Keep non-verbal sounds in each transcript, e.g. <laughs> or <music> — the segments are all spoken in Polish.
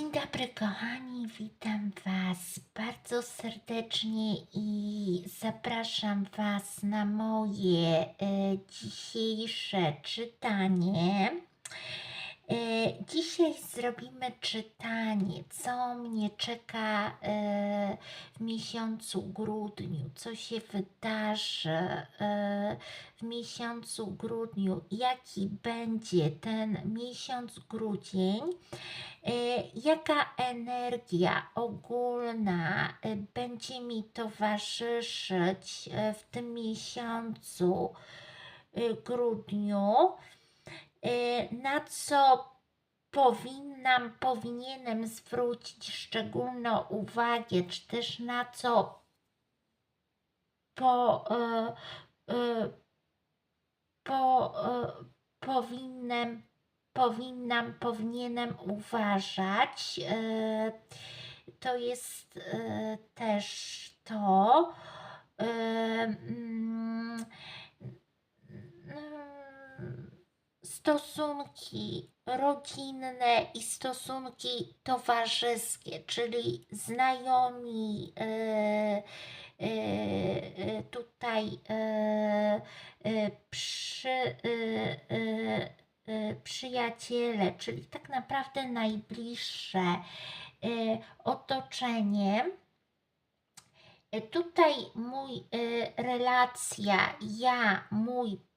Dzień dobry, kochani, witam Was bardzo serdecznie i zapraszam Was na moje e, dzisiejsze czytanie. E, dzisiaj zrobimy czytanie, co mnie czeka e, w miesiącu grudniu, co się wydarzy e, w miesiącu grudniu, jaki będzie ten miesiąc grudzień. Jaka energia ogólna będzie mi towarzyszyć w tym miesiącu grudniu? E, Na co powinnam, powinienem zwrócić szczególną uwagę, czy też na co po, e, e, po, e, powinnam, powinienem uważać. To jest też to. Stosunki rodzinne i stosunki towarzyskie, czyli znajomi, e, e, tutaj e, przy, e, e, przyjaciele, czyli tak naprawdę najbliższe e, otoczenie. Tutaj mój e, relacja, ja, mój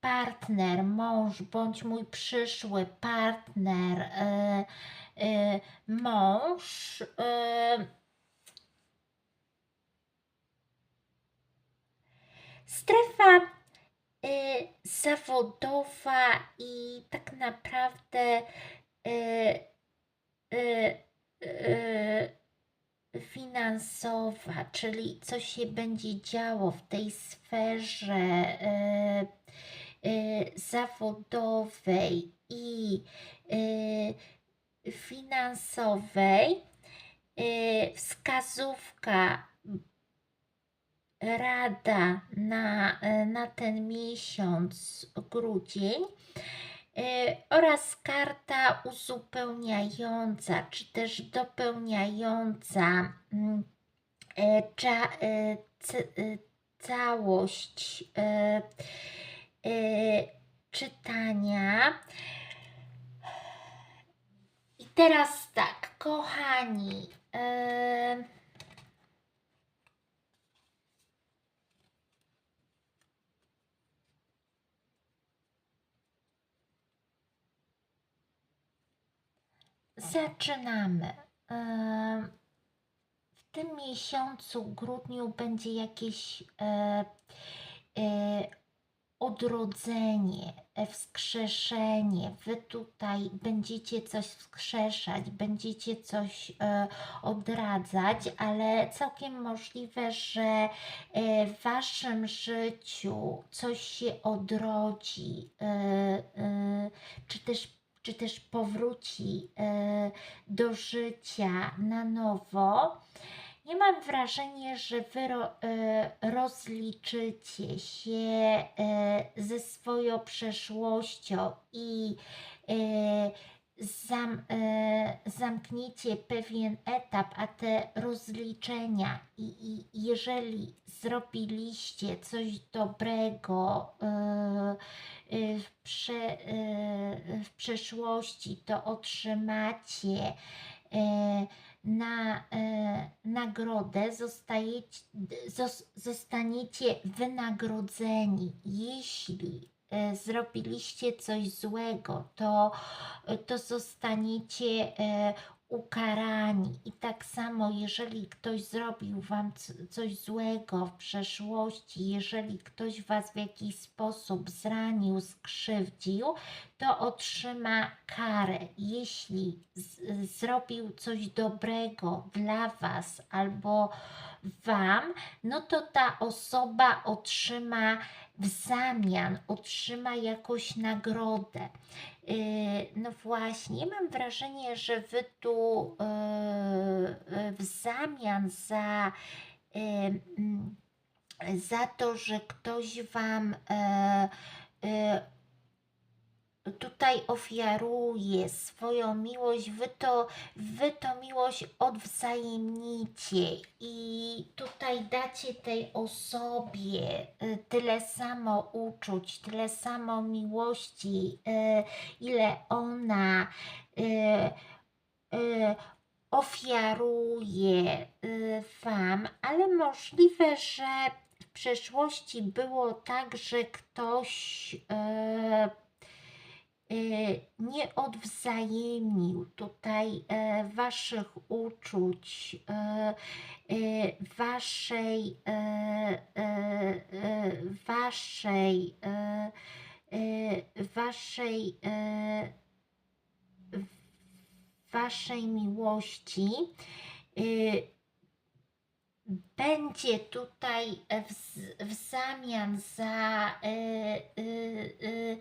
partner, mąż bądź mój przyszły partner, e, e, mąż. e, strefa e, zawodowa i tak naprawdę e, e, e, finansowa, czyli co się będzie działo w tej sferze e, zawodowej i e, finansowej. E, wskazówka, rada na, e, na ten miesiąc, grudzień. E, oraz karta uzupełniająca, czy też dopełniająca mm, e, e, e, całość e, e, czytania. I teraz tak, kochani. E, Zaczynamy. Em, W tym miesiącu, grudniu, będzie jakieś e, e, odrodzenie, e, wskrzeszenie. Wy tutaj będziecie coś wskrzeszać, będziecie coś e, odradzać, ale całkiem możliwe, że e, w waszym życiu coś się odrodzi, e, e, czy też czy też powróci e, do życia na nowo. Ja mam wrażenie, że wy ro, e, rozliczycie się e, ze swoją przeszłością i e, zam, e, zamkniecie pewien etap, a te rozliczenia i, i jeżeli zrobiliście coś dobrego e, e, w, prze, e, w przeszłości, to otrzymacie e, na e, nagrodę, zostajecie, zos, zostaniecie wynagrodzeni. Jeśli e, zrobiliście coś złego, to, to zostaniecie e, ukarani. I tak samo, jeżeli ktoś zrobił Wam coś złego w przeszłości, jeżeli ktoś Was w jakiś sposób zranił, skrzywdził, to otrzyma karę. Jeśli zrobił coś dobrego dla Was albo Wam, no to ta osoba otrzyma w zamian, otrzyma jakąś nagrodę. Yy, No właśnie, mam wrażenie, że Wy tu yy, w zamian za, yy, mm, za to, że ktoś Wam tutaj ofiaruje swoją miłość, wy to, wy to miłość odwzajemnicie i tutaj dacie tej osobie y, tyle samo uczuć, tyle samo miłości, y, ile ona y, ofiaruje Wam, ale możliwe, że w przeszłości było tak, że ktoś nie odwzajemnił tutaj e, waszych uczuć, e, e, waszej, waszej, waszej, waszej miłości y, będzie tutaj w, w zamian za, y, y, y,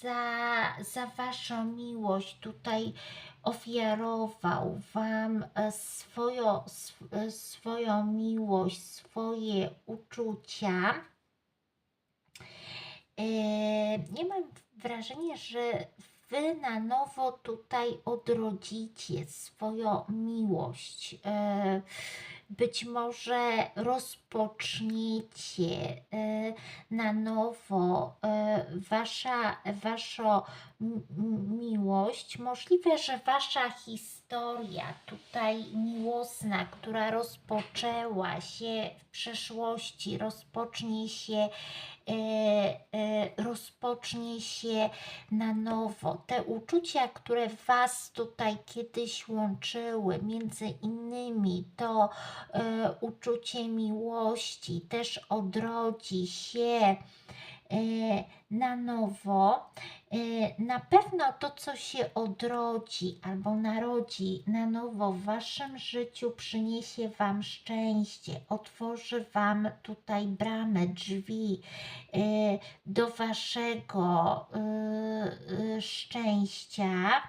za, za Waszą miłość, tutaj ofiarował Wam swoją, swoją miłość, swoje uczucia. Nie mam wrażenia, że Wy na nowo tutaj odrodzicie swoją miłość być może rozpoczniecie e, na nowo e, wasza, wasza miłość. Możliwe, że wasza historia tutaj miłosna, która rozpoczęła się w przeszłości, rozpocznie się E, e, rozpocznie się na nowo. Te uczucia, które Was tutaj kiedyś łączyły, między innymi to e, uczucie miłości, też odrodzi się na nowo, e, na pewno to, co się odrodzi albo narodzi na nowo w Waszym życiu, przyniesie Wam szczęście, otworzy Wam tutaj bramę, drzwi e, do Waszego szczęścia.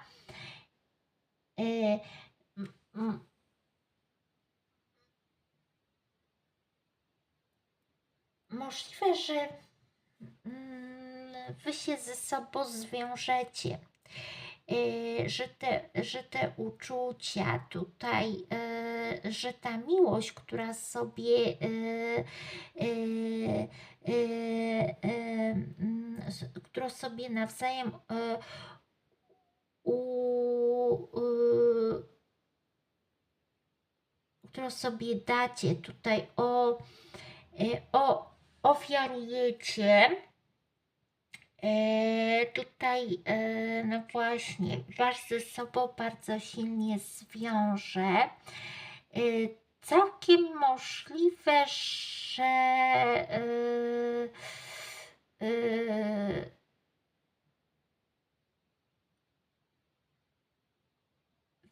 Możliwe, że wy się ze sobą zwiążecie. Y, że te, że te uczucia tutaj, y, że ta miłość, która sobie y, mm, którą sobie nawzajem u, którą sobie dacie tutaj o, o ofiarujecie tutaj, e, no właśnie, Was ze sobą bardzo silnie zwiąże. E, całkiem możliwe, że e, e,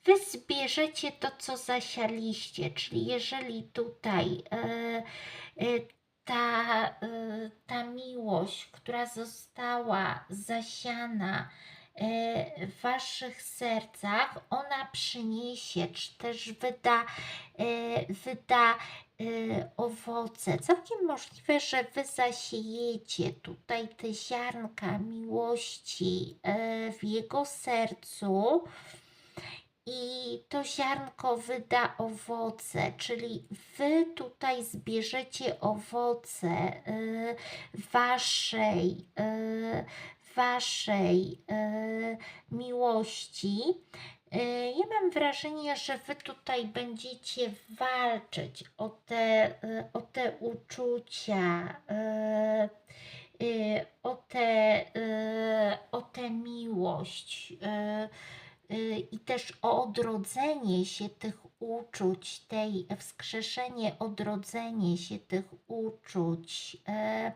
Wy zbierzecie to, co zasialiście, czyli jeżeli tutaj e, e, ta, y, ta miłość, która została zasiana y, w waszych sercach, ona przyniesie, czy też wyda, y, wyda owoce. Całkiem możliwe, że wy zasiejecie tutaj te ziarnka miłości w jego sercu i to ziarnko wyda owoce, czyli wy tutaj zbierzecie owoce y, waszej, y, waszej y, miłości. Ja mam wrażenie, że wy tutaj będziecie walczyć o te, o te uczucia, o tę o tę miłość. Y, i też o odrodzenie się tych uczuć, tej wskrzeszenie, odrodzenie się tych uczuć e,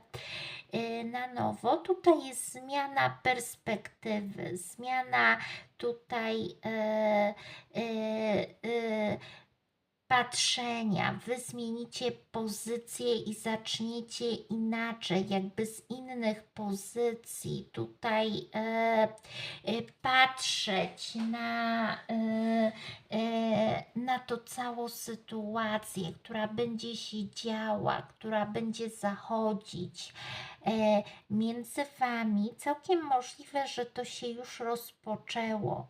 e, na nowo. Tutaj jest zmiana perspektywy, zmiana tutaj patrzenia. Wy zmienicie pozycję i zaczniecie inaczej, jakby z innych pozycji tutaj e, e, patrzeć na, e, na to całą sytuację, która będzie się działa, która będzie zachodzić e, między Wami. Całkiem możliwe, że to się już rozpoczęło.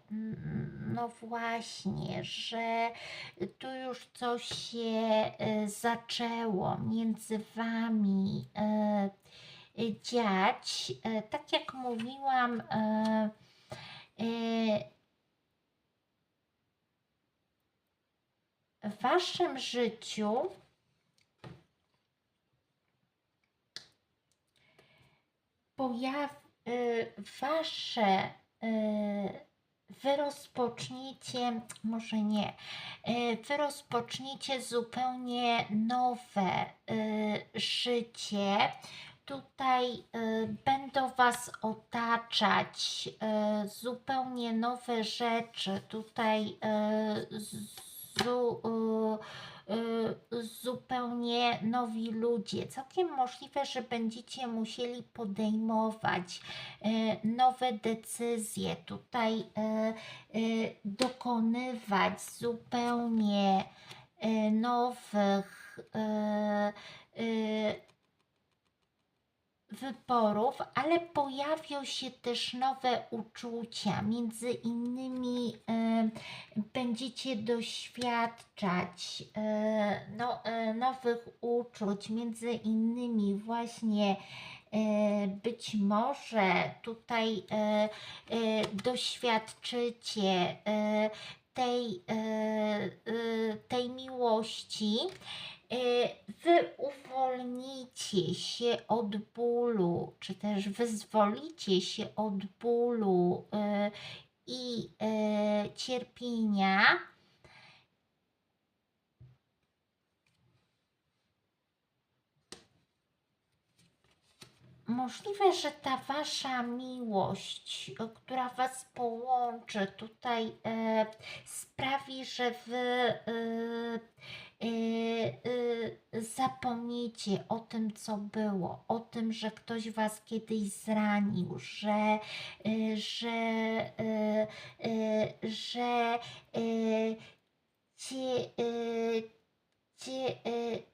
No właśnie, że tu już coś się e, zaczęło między Wami e, e, dziać. E, Tak jak mówiłam, e, e, w Waszym życiu pojaw, y, wasze, y, wy rozpoczniecie, może nie, y, wy rozpoczniecie zupełnie nowe y, życie. Tutaj będą Was otaczać zupełnie nowe rzeczy. Tutaj zu, y, y, zupełnie nowi ludzie. Całkiem możliwe, że będziecie musieli podejmować y, nowe decyzje, tutaj dokonywać zupełnie nowych wyborów, ale pojawią się też nowe uczucia. Między innymi y, będziecie doświadczać y, no, y, nowych uczuć, między innymi właśnie y, być może tutaj y, y, doświadczycie tej, tej miłości. Y, Wy uwolnicie się od bólu, czy też wyzwolicie się od bólu y, i y, cierpienia. Możliwe, że ta wasza miłość, która was połączy, tutaj e, sprawi, że wy e, e, e, zapomnicie o tym, co było, o tym, że ktoś was kiedyś zranił, że, e, że, że cie, cie,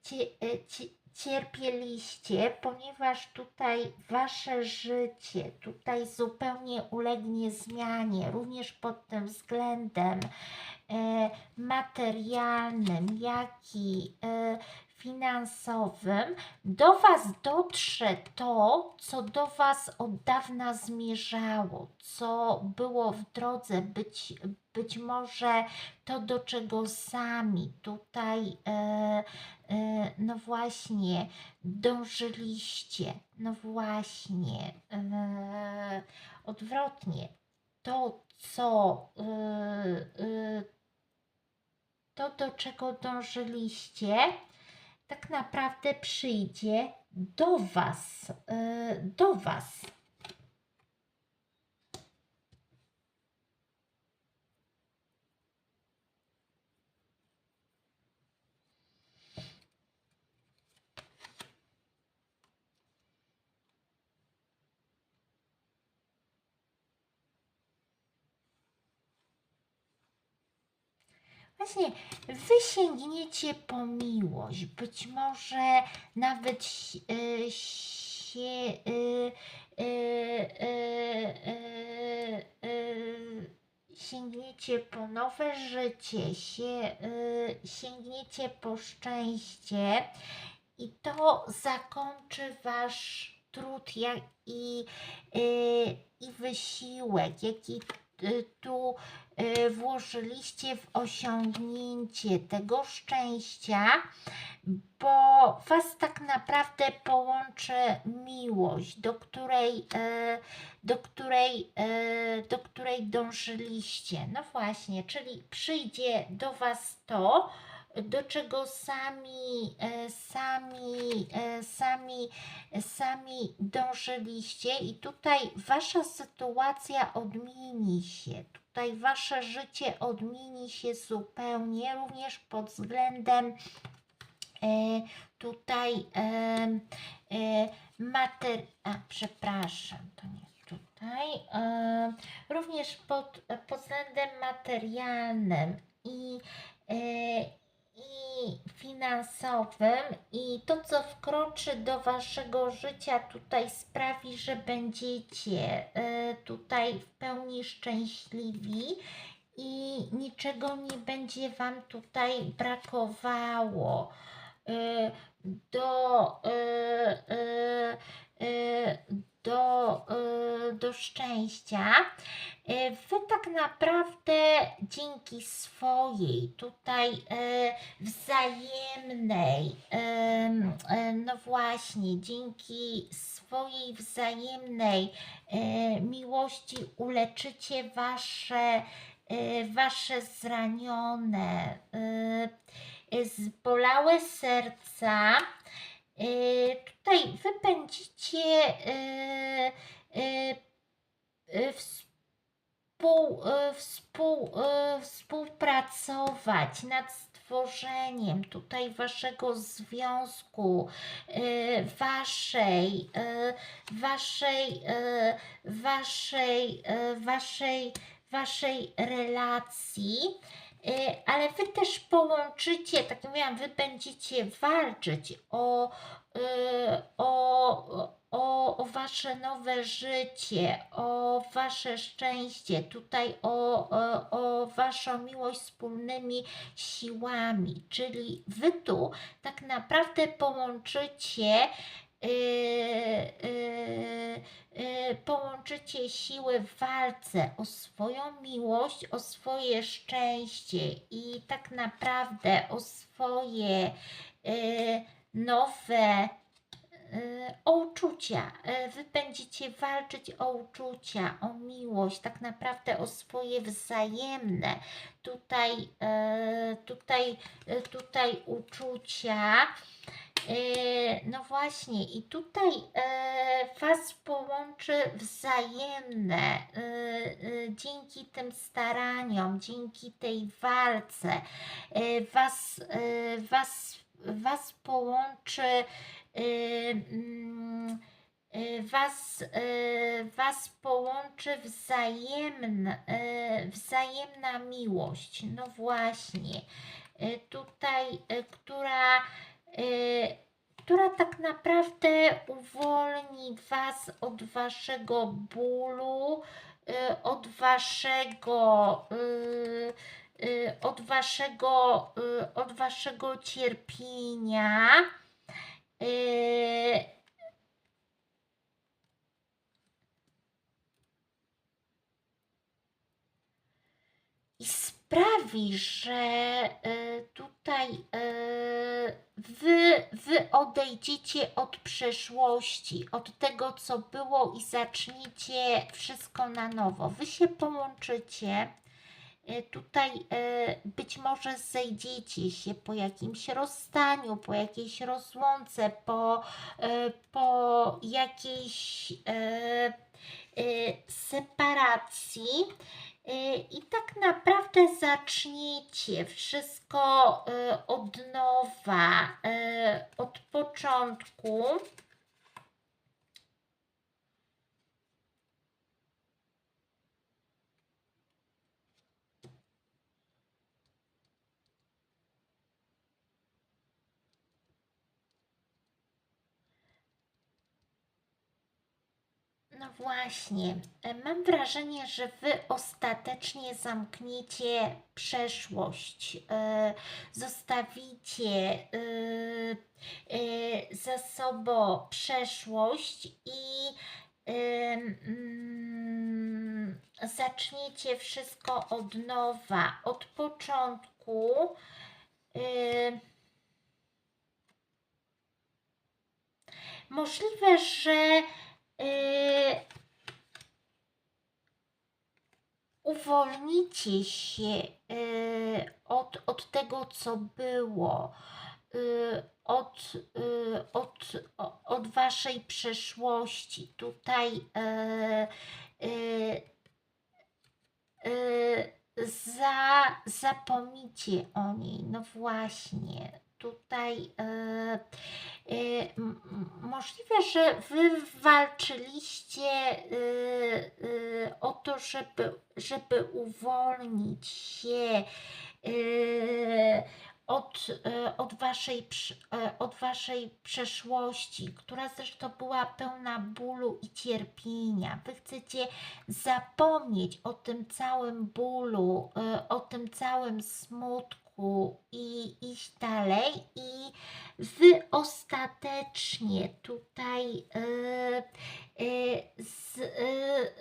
cie, cie, cierpieliście, ponieważ tutaj wasze życie tutaj zupełnie ulegnie zmianie, również pod tym względem materialnym, jak i e, finansowym, do Was dotrze to, co do Was od dawna zmierzało, co było w drodze, być, być może to, do czego sami tutaj, e, e, no właśnie, dążyliście. No właśnie, e, odwrotnie. To, co e, e, to, do czego dążyliście, tak naprawdę przyjdzie do Was. e, Do Was. Właśnie, wy sięgniecie po miłość. Być może nawet y, się. Y, y, y, y, sięgniecie po nowe życie, się, sięgniecie po szczęście i to zakończy wasz trud jak i, i wysiłek, jaki tu y, włożyliście w osiągnięcie tego szczęścia, bo Was tak naprawdę połączy miłość, do której, y, do której, y, do której dążyliście. No właśnie, czyli przyjdzie do Was to, do czego sami, e, sami, e, sami, sami dążyliście i tutaj wasza sytuacja odmieni się. Tutaj wasze życie odmieni się zupełnie, również pod względem e, tutaj e, e, mater... A, przepraszam, to nie tutaj. E, również pod, pod względem materialnym i, e, i finansowym i to, co wkroczy do waszego życia tutaj sprawi, że będziecie e, tutaj w pełni szczęśliwi i niczego nie będzie wam tutaj brakowało. E, do, e, e, do, e, do szczęścia. E, Wy tak naprawdę dzięki swojej tutaj e, wzajemnej, em, no właśnie, dzięki swojej wzajemnej miłości uleczycie wasze, wasze zranione, zbolałe serca. E, Tutaj wy będziecie e, e, współ, współ, współpracować nad stworzeniem tutaj waszego związku, waszej, waszej, waszej, waszej, waszej relacji. E, Ale wy też połączycie, tak jak mówiłam, wy będziecie walczyć o, e, o, o, o wasze nowe życie, o wasze szczęście, tutaj o, o, o waszą miłość wspólnymi siłami. Czyli wy tu tak naprawdę połączycie. Yy, yy, yy, połączycie siły w walce o swoją miłość, o swoje szczęście i tak naprawdę o swoje nowe o uczucia. Wy będziecie walczyć o uczucia, o miłość, tak naprawdę o swoje wzajemne tutaj, tutaj, tutaj uczucia. Yy, No właśnie, i tutaj e, Was połączy wzajemne e, e, dzięki tym staraniom, dzięki tej walce. E, was, e, was, was połączy. e, mm, e, Was, e, was połączy wzajemna, e, wzajemna miłość. No właśnie, e, tutaj, e, która która tak naprawdę uwolni Was od Waszego bólu, y, od Waszego, y, y, od Waszego, y, od Waszego cierpienia. Y, i sprawi, że y, tutaj y, wy, wy odejdziecie od przeszłości, od tego, co było i zaczniecie wszystko na nowo. Wy się połączycie. y, Tutaj być może zejdziecie się po jakimś rozstaniu, po jakiejś rozłące, po, po jakiejś separacji. I tak naprawdę zaczniecie wszystko y, od nowa, y, od początku. Właśnie, e, mam wrażenie, że wy ostatecznie zamkniecie przeszłość, e, zostawicie e, za sobą przeszłość i mm, zaczniecie wszystko od nowa, od początku. Możliwe, że uwolnicie się yy, od, od tego, co było, y, od, od, od waszej przeszłości. Tutaj za, zapomnicie o niej. No właśnie, tutaj e, e, możliwe, że wy walczyliście e, o to, żeby, żeby uwolnić się od, od, waszej, od waszej przeszłości, która zresztą była pełna bólu i cierpienia. Wy chcecie zapomnieć o tym całym bólu, o tym całym smutku i iść dalej i wy ostatecznie tutaj e, z, e,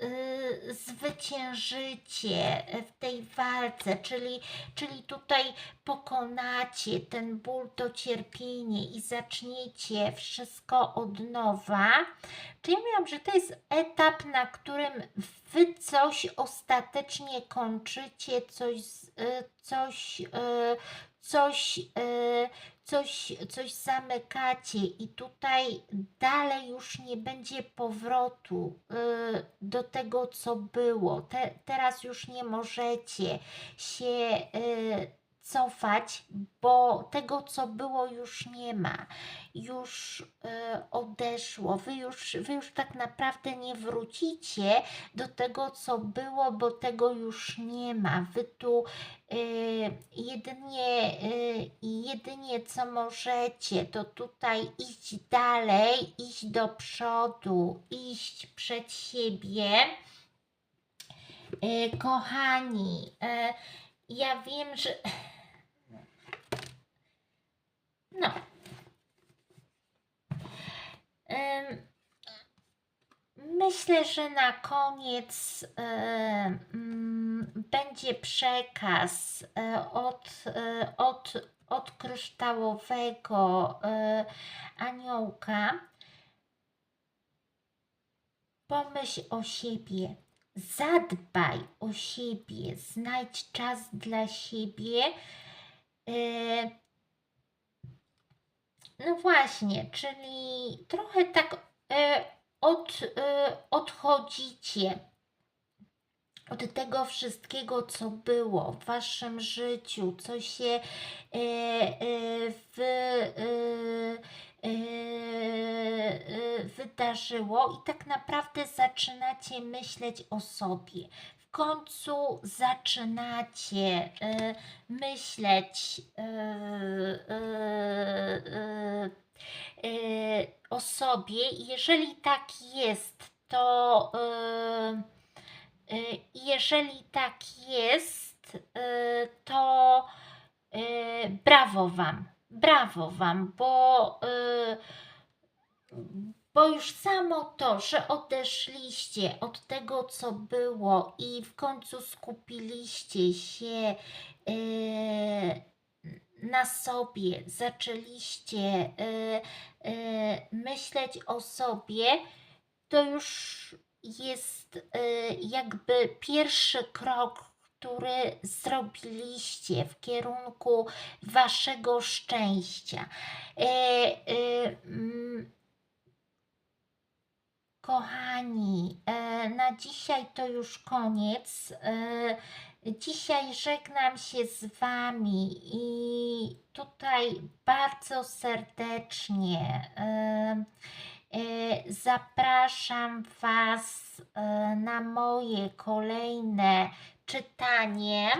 e, zwyciężycie w tej walce, czyli, czyli tutaj pokonacie ten ból, to cierpienie i zaczniecie wszystko od nowa. To ja miałam, że to jest etap, na którym wy coś ostatecznie kończycie, coś, y, coś, y, coś, y, coś, coś zamykacie i tutaj dalej już nie będzie powrotu y, do tego, co było. Te, teraz już nie możecie się y, cofać, bo tego, co było, już nie ma już e, odeszło. Wy już, wy już tak naprawdę nie wrócicie do tego, co było, bo tego już nie ma. Wy tu e, jedynie, e, jedynie co możecie, to tutaj iść dalej, iść do przodu, iść przed siebie. E, kochani, e, ja wiem, że. <laughs> No, Myślę, że na koniec em, mm, będzie przekaz e, od, e, od, od kryształowego e, aniołka. Pomyśl o siebie, zadbaj o siebie, znajdź czas dla siebie. No właśnie, czyli trochę tak e, od, e, odchodzicie od tego wszystkiego, co było w waszym życiu, co się e, wydarzyło, i tak naprawdę zaczynacie myśleć o sobie. Końcu zaczynacie e, myśleć e, e, e, e, o sobie. Jeżeli tak jest, to e, jeżeli tak jest, to brawo Wam, brawo Wam, bo, bo już samo to, że odeszliście od tego, co było i w końcu skupiliście się e, na sobie, zaczęliście e, e, myśleć o sobie, to już jest e, jakby pierwszy krok, który zrobiliście w kierunku waszego szczęścia. E, mm, Kochani, e, na dzisiaj to już koniec. E, Dzisiaj żegnam się z Wami i tutaj bardzo serdecznie e, zapraszam Was na moje kolejne czytanie.